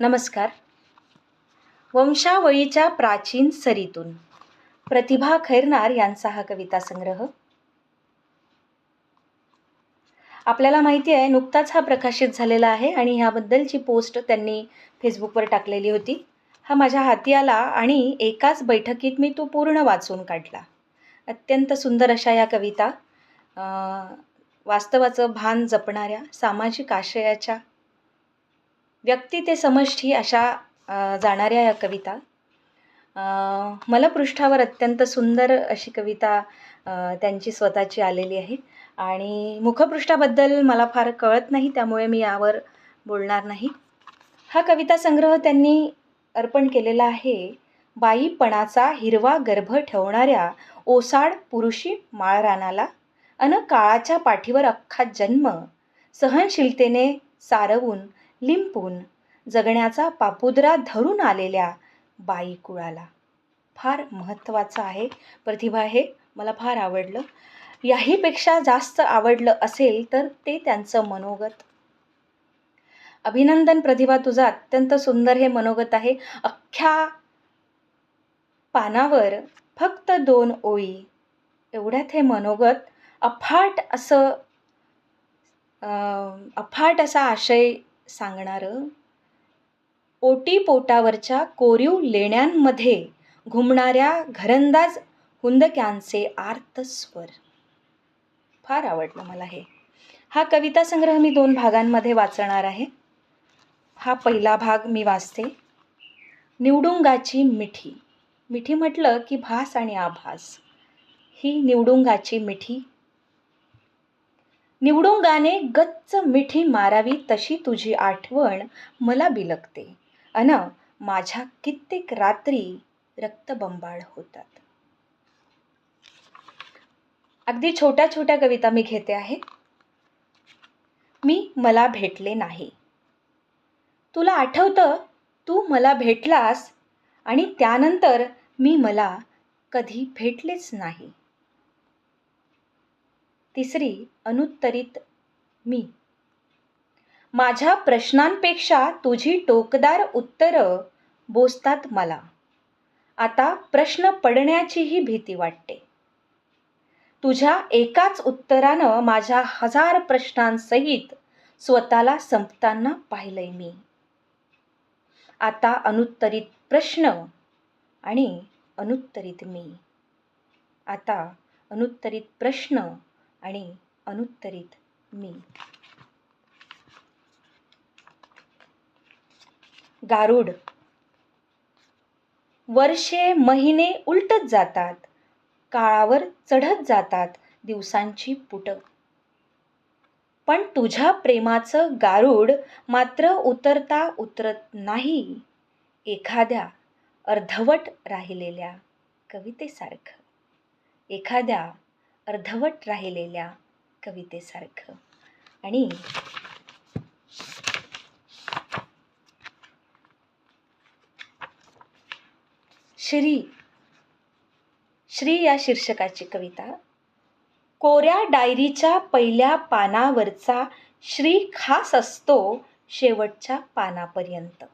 नमस्कार. वंशावळीच्या प्राचीन सरीतून प्रतिभा खैरनार यांचा हा कविता संग्रह. आपल्याला माहिती आहे नुकताच हा प्रकाशित झालेला आहे आणि ह्याबद्दलची पोस्ट त्यांनी फेसबुकवर टाकलेली होती. हा माझ्या हाती आला आणि एकाच बैठकीत मी तो पूर्ण वाचून काढला. अत्यंत सुंदर अशा या कविता. वास्तवाचं भान जपणाऱ्या सामाजिक आशयाच्या व्यक्ती ते समष्टी अशा जाणाऱ्या या कविता. मला पृष्ठावर अत्यंत सुंदर अशी कविता त्यांची स्वतःची आलेली आहे. आणि मुखपृष्ठाबद्दल मला फार कळत नाही त्यामुळे मी यावर बोलणार नाही. हा कविता संग्रह त्यांनी अर्पण केलेला आहे. बाईपणाचा हिरवा गर्भ ठेवणाऱ्या ओसाड पुरुषी माळरानाला अन काळाच्या पाठीवर अख्खा जन्म सहनशीलतेने सारवून लिंपून जगण्याचा पापुद्रा धरून आलेल्या बाई कुळाला. फार महत्त्वाचं आहे. प्रतिभा हे मला फार आवडलं. याहीपेक्षा जास्त आवडलं असेल तर ते त्यांचं मनोगत. अभिनंदन प्रतिभा तुझा अत्यंत सुंदर हे मनोगत आहे. अख्ख्या पानावर फक्त दोन ओळी. एवढ्यात हे मनोगत अफाट असं अफाट असा आशय सांगणारं ओटी पोटावरच्या कोरीव लेण्यांमध्ये घुमणाऱ्या घरंदाज हुंदक्यांचे आर्त स्वर. फार आवडलं मला हे. हा कविता संग्रह मी दोन भागांमध्ये वाचणार आहे. हा पहिला भाग मी वाचते. निवडुंगाची मिठी. मिठी म्हटलं की भास आणि आभास. ही निवडुंगाची मिठी निवडुंगाने गच्च मिठी मारावी तशी तुझी आठवण मला बिलकते अन माझ्या कित्येक रात्री रक्तबंबाळ होतात. अगदी छोट्या छोट्या कविता मी घेते आहे. मी मला भेटले नाही. तुला आठवतं तू मला भेटलास आणि त्यानंतर मी मला कधी भेटलेच नाही. तिसरी अनुत्तरित मी. माझ्या प्रश्नांपेक्षा तुझी टोकदार उत्तरं बोसतात मला. आता प्रश्न पडण्याचीही भीती वाटते. तुझ्या एकाच उत्तरानं माझ्या हजार प्रश्नांसहित स्वतःला संपताना पाहिलंय मी. आता अनुत्तरित प्रश्न आणि अनुत्तरित मी. आता अनुत्तरित प्रश्न आणि अनुत्तरित मी. गारुड. वर्षे महिने उलटत जातात. काळावर चढत जातात दिवसांची पुट. पण तुझ्या प्रेमाचं गारुड मात्र उतरता उतरत नाही. एखाद्या अर्धवट राहिलेल्या कवितेसारखं. एखाद्या अर्धवट राहिलेल्या कवितेसारखं. आणि श्री श्री या शीर्षकाची कविता कोऱ्या डायरीच्या पहिल्या पानावरचा श्री खास असतो शेवटच्या पानापर्यंत.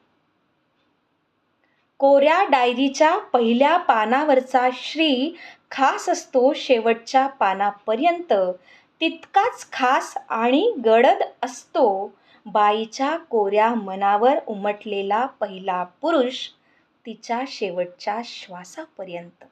कोऱ्या डायरीच्या पहिल्या पानावरचा श्री खास असतो शेवटच्या पानापर्यंत. तितकाच खास आणि गडद असतो. बाईच्या कोऱ्या मनावर उमटलेला पहिला पुरुष तिच्या शेवटच्या श्वासापर्यंत.